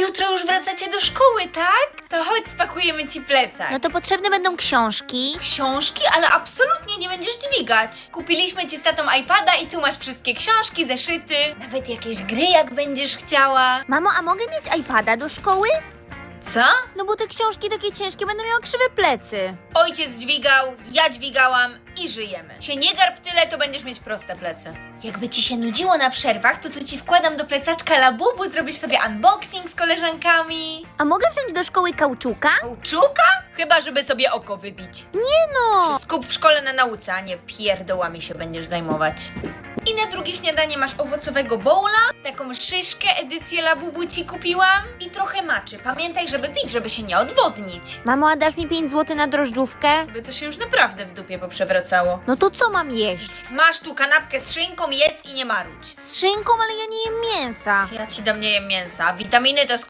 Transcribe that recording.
Jutro już wracacie do szkoły, tak? To chodź, spakujemy ci plecak. No to potrzebne będą książki. Książki, ale absolutnie nie będziesz dźwigać. Kupiliśmy ci z tatą iPada i tu masz wszystkie książki, zeszyty, nawet jakieś gry, jak będziesz chciała. Mamo, a mogę mieć iPada do szkoły? Co? No bo te książki takie ciężkie będą miały krzywe plecy. Ojciec dźwigał, ja dźwigałam i żyjemy. Się nie garb tyle, to będziesz mieć proste plecy. Jakby ci się nudziło na przerwach, to tu ci wkładam do plecaczka labubu, zrobisz sobie unboxing z koleżankami. A mogę wziąć do szkoły kauczuka? Kauczuka? Chyba, żeby sobie oko wybić. Nie no! Skup w szkole na nauce, a nie pierdołami się będziesz zajmować. I na drugie śniadanie masz owocowego bowla, taką szyszkę edycję Labubu ci kupiłam i trochę maczy. Pamiętaj, żeby pić, żeby się nie odwodnić. Mamo, a dasz mi 5 zł na drożdżówkę? By to się już naprawdę w dupie poprzewracało. No to co mam jeść? Masz tu kanapkę z szynką, jedz i nie marudź. Z szynką, ale ja nie jem mięsa. Ja ci dam nie jem mięsa, witaminy to z